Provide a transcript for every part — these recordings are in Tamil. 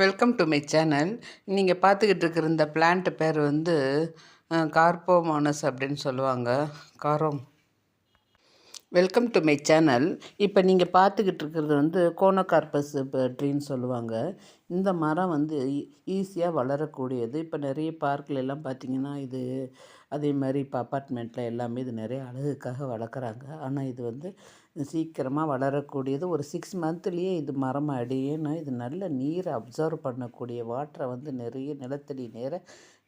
வெல்கம் டு மை சேனல் நீங்கள் பார்த்துக்கிட்டு இருக்கிற இந்த பிளான்ட் பேர் வந்து கார்போமோனஸ் அப்படின்னு சொல்லுவாங்க. காரோம். வெல்கம் டு மை சேனல் இப்போ நீங்கள் பார்த்துக்கிட்டு இருக்கிறது வந்து கோனோகார்பஸ் ட்ரீன்னு சொல்லுவாங்க. இந்த மரம் வந்து ஈஸியாக வளரக்கூடியது. இப்போ நிறைய பார்க்கில் எல்லாம் பார்த்தீங்கன்னா இது அதே மாதிரி இப்போ அப்பார்ட்மெண்ட்டில் எல்லாமே இது நிறைய அழகுக்காக வளர்க்குறாங்க. ஆனால் இது வந்து சீக்கிரமாக வளரக்கூடியது ஒரு சிக்ஸ் மந்த்லேயே இது மரம் அடியேன்னா இது நல்ல நீரை அப்சர்வ் பண்ணக்கூடிய வாட்டரை வந்து நிறைய நிலத்தடி நேர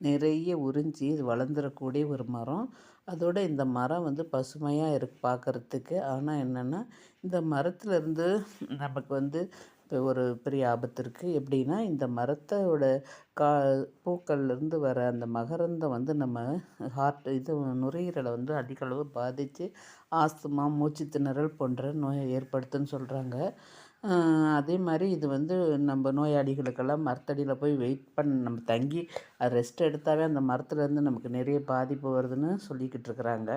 நிறைய உறிஞ்சி இது வளர்ந்துடக்கூடிய ஒரு மரம். அதோடு இந்த மரம் வந்து பசுமையாக இருக்கு பார்க்குறதுக்கு. ஆனால் என்னென்னா இந்த மரத்துலேருந்து நமக்கு வந்து ஒரு பெரிய ஆபத்து இருக்குது எப்படின்னா இந்த மரத்தோட கா பூக்கள்லேருந்து வர அந்த மகரந்தம் வந்து நம்ம ஹார்ட் இது நுரையீரலை வந்து அதிகளவு பாதித்து ஆஸ்துமா மூச்சு திணறல் போன்ற நோயை ஏற்படுத்துன்னு சொல்கிறாங்க அதே மாதிரி இது வந்து நம்ம நோயாளிகளுக்கெல்லாம் மரத்தடியில் போய் வெயிட் பண்ண நம்ம தங்கி அது ரெஸ்ட் எடுத்தாவே அந்த மரத்துலேருந்து நமக்கு நிறைய பாதிப்பு வருதுன்னு சொல்லிக்கிட்டு இருக்கிறாங்க.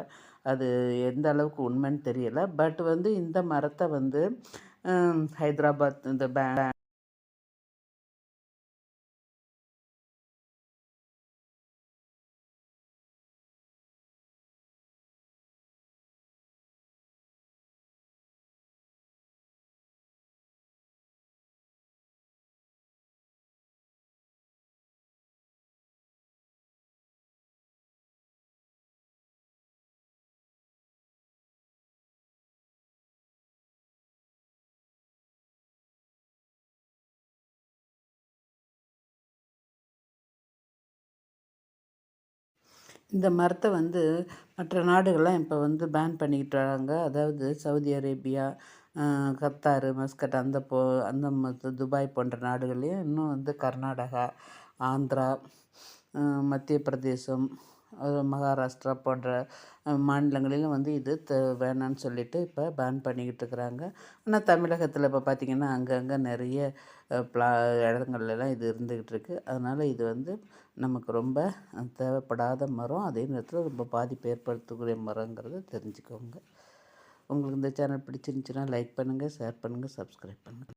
அது எந்த அளவுக்கு உண்மைன்னு தெரியலை. பட் வந்து இந்த மரத்தை வந்து ஹைதராபாத் இந்த இந்த மரத்தை வந்து மற்ற நாடுகள்லாம் இப்போ வந்து பேன் பண்ணிக்கிட்டு வராங்க அதாவது சவுதி அரேபியா கத்தார் மஸ்கட் அந்த போ அந்த துபாய் போன்ற நாடுகள்லேயும் இன்னும் வந்து கர்நாடகா ஆந்திரா மத்திய பிரதேசம் மகாராஷ்டிரா போன்ற மாநிலங்களிலும் வந்து இது த வேணான்னு சொல்லிட்டு இப்போ பேன் பண்ணிக்கிட்டு இருக்கிறாங்க ஆனால் தமிழகத்தில் இப்போ பார்த்திங்கன்னா அங்கங்கே நிறைய ப்ளா இடங்கள்லாம் இது இருந்துக்கிட்டு இருக்குது அதனால் இது வந்து நமக்கு ரொம்ப தேவைப்படாத மரம். அதே நேரத்தில் ரொம்ப பாதிப்பு ஏற்படுத்தக்கூடிய மரங்கிறத தெரிஞ்சுக்கோங்க. உங்களுக்கு இந்த சேனல் பிடிச்சிருந்துச்சின்னா லைக் பண்ணுங்கள் ஷேர் பண்ணுங்கள் சப்ஸ்கிரைப் பண்ணுங்கள்